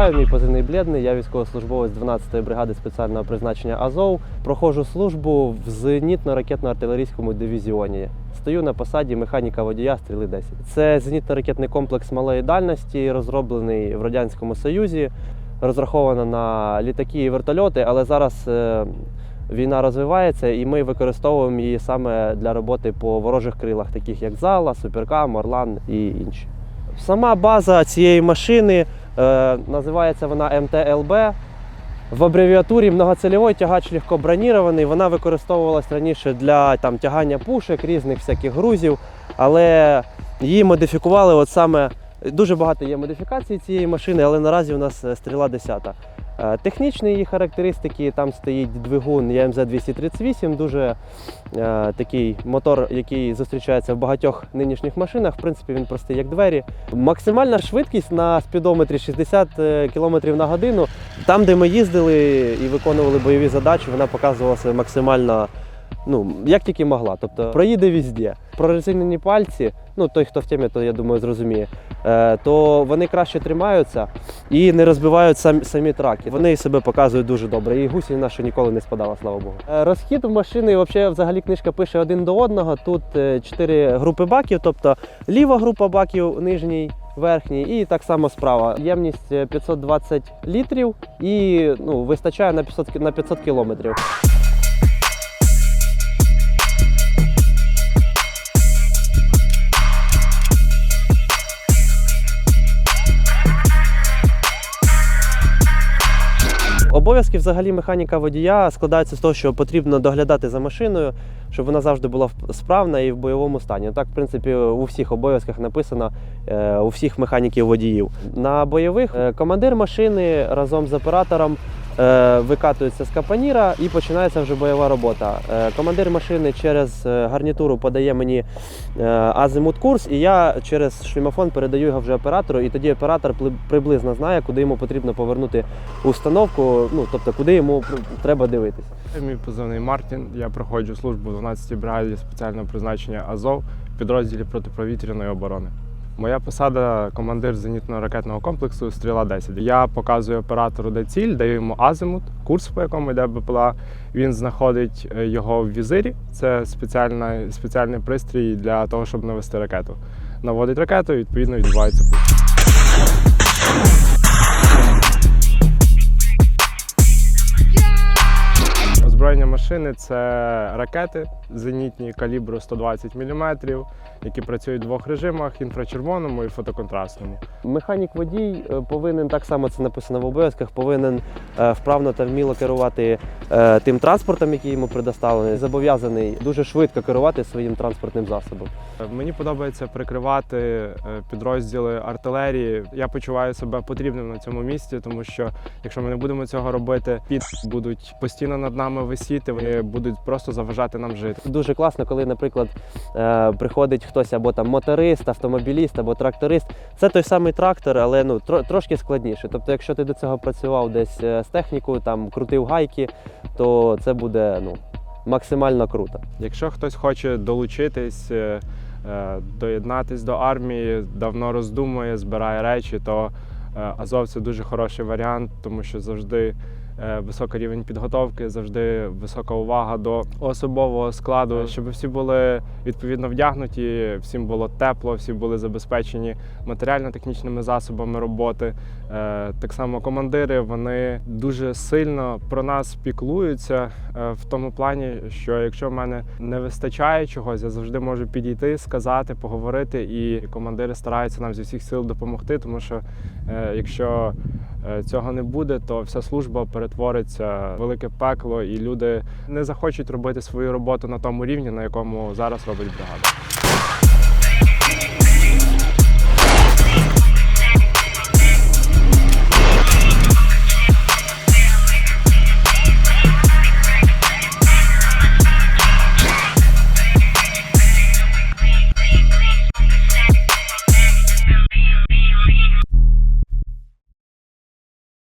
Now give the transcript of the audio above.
Вітаю, мій позивний Блєдний. Я військовослужбовець 12-ї бригади спеціального призначення Азов. Проходжу службу в зенітно-ракетно-артилерійському дивізіоні. Стою на посаді механіка водія стріли 10. Це зенітно-ракетний комплекс малої дальності, розроблений в Радянському Союзі, розраховано на літаки і вертольоти, але зараз е, війна розвивається і ми використовуємо її саме для роботи по ворожих крилах, таких як Зала, Суперкам, Орлан і інші. Сама база цієї машини називається вона МТЛБ. В абревіатурі многоцільовий тягач легкобронірований. Вона використовувалась раніше для там, тягання пушек, різних всяких грузів, але її модифікували от саме. Дуже багато є модифікацій цієї машини, але наразі у нас е, стріла 10. Е, Технічні її характеристики, там стоїть двигун ЯМЗ 238, дуже е, такий мотор, який зустрічається в багатьох нинішніх машинах. В принципі, він простий як двері. Максимальна швидкість на спідометрі 60 км на годину. Там, де ми їздили і виконували бойові задачі, вона показувалася максимально. Ну, як тільки могла, тобто проїде везде. Прорезинені пальці, ну той, хто в темі, то я думаю, зрозуміє, е, то вони краще тримаються і не розбивають самі, самі траки. Вони себе показують дуже добре. І гусінь наша ніколи не спадала, слава Богу. Е, Розхід машини, взагалі, взагалі книжка пише один до одного. Тут е, чотири групи баків, тобто ліва група баків, нижній. Верхній і так само справа. Ємність е, 520 літрів і ну, вистачає на 500, на 500 кілометрів. Обов'язки взагалі механіка водія складаються з того, що потрібно доглядати за машиною, щоб вона завжди була справна і в бойовому стані. Так, в принципі, у всіх обов'язках написано е, у всіх механіків водіїв. На бойових е, командир машини разом з оператором викатується з капаніра і починається вже бойова робота. Е, командир машини через е, гарнітуру подає мені е, азимут курс, і я через шлімофон передаю його вже оператору, і тоді оператор приблизно знає, куди йому потрібно повернути установку, ну тобто куди йому треба дивитись. Мій позивний Мартін. Я проходжу службу в 12-й бригаді спеціального призначення Азов в підрозділі протиповітряної оборони. Моя посада командир зенітно-ракетного комплексу Стріла 10. Я показую оператору, де ціль, даю йому азимут, курс, по якому йде БПЛА. Він знаходить е, його в візирі. Це спеціальний, спеціальний пристрій для того, щоб навести ракету. Наводить ракету, і відповідно відбувається пуск. Озброєння машини це ракети зенітні калібру 120 мм, які працюють в двох режимах: інфрачервоному і фотоконтрастному. Механік водій е, повинен так само це написано в обов'язках, повинен е, вправно та вміло керувати е, тим транспортом, який йому предоставлений. Зобов'язаний дуже швидко керувати своїм транспортним засобом. Мені подобається прикривати підрозділи артилерії. Я почуваю себе потрібним на цьому місці, тому що якщо ми не будемо цього робити, під будуть постійно над нами висіти, вони будуть просто заважати нам жити. Дуже класно, коли, наприклад, е, приходить хтось або там моторист, автомобіліст або тракторист. Це той самий трактор, але ну трошки складніше. Тобто, якщо ти до цього працював десь е, з технікою, там крутив гайки, то це буде ну максимально круто. Якщо хтось хоче долучитись, е, доєднатись до армії, давно роздумує, збирає речі, то Азов це дуже хороший варіант, тому що завжди високий рівень підготовки, завжди висока увага до особового складу, щоб всі були відповідно вдягнуті, всім було тепло, всі були забезпечені матеріально-технічними засобами роботи. Е, Так само командири вони дуже сильно про нас піклуються е, в тому плані, що якщо в мене не вистачає чогось, я завжди можу підійти, сказати, поговорити, і командири стараються нам зі всіх сил допомогти, тому що е, якщо е, цього не буде, то вся служба перетвориться в велике пекло, і люди не захочуть робити свою роботу на тому рівні, на якому зараз робить бригада.